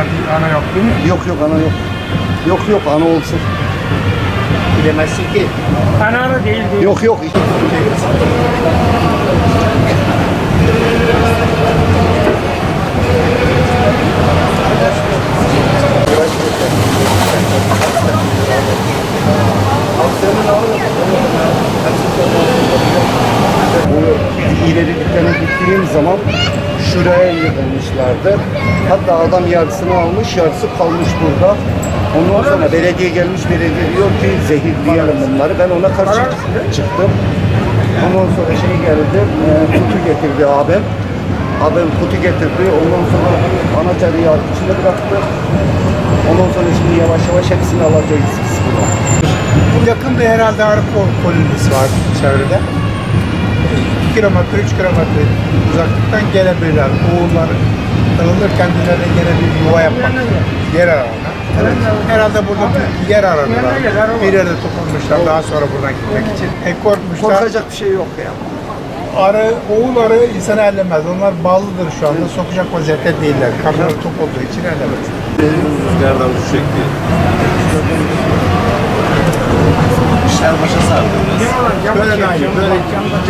Yok yok ana yok. Yok yok ana olsun. Bilemezsin ki. Ananı değil değil. Yok yok. İleri dükkana gittiğim zaman şuraya yığılmışlardı. Hatta adam yarısını almış, yarısı kalmış burada. Ondan sonra belediye gelmiş, belediye diyor ki zehirleyelim bunları. Ben ona karşı çıktım. Ondan sonra şey geldi, e, kutu getirdi abim. Abim kutu getirdi. Ondan sonra anacarı yağ içine bıraktı. Ondan sonra şimdi yavaş yavaş hepsini alacağız biz buradan. Yakında herhalde kol- kolonisi var çevrede. 2 kilometre, 3 kilometre uzaklıktan gelebilirler. Oğulları tanınır kendilerine yine bir yuva yapmak, yer ararlar. Herhalde burada bir yer aradılar. Bir yerde toplanmışlar daha sonra buradan gitmek için. E korkmuşlar. Korkacak bir şey yok ya. Arı, oğul arı insanı ellemez. Onlar bağlıdır şu anda. Sokacak vaziyette değiller. Karnları tok olduğu için ellemez. Rüzgardan bu şekli. İşler başa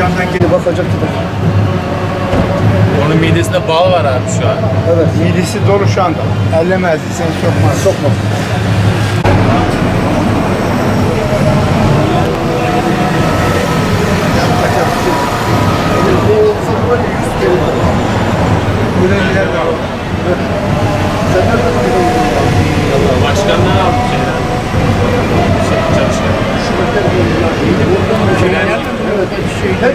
camdan geri basacaktı da. Onun midesinde bal var abi şu an. Evet. Midesi dolu şu anda. Ellemezdi seni sokmaz. Sokmaz. Böyle gider de Hepsi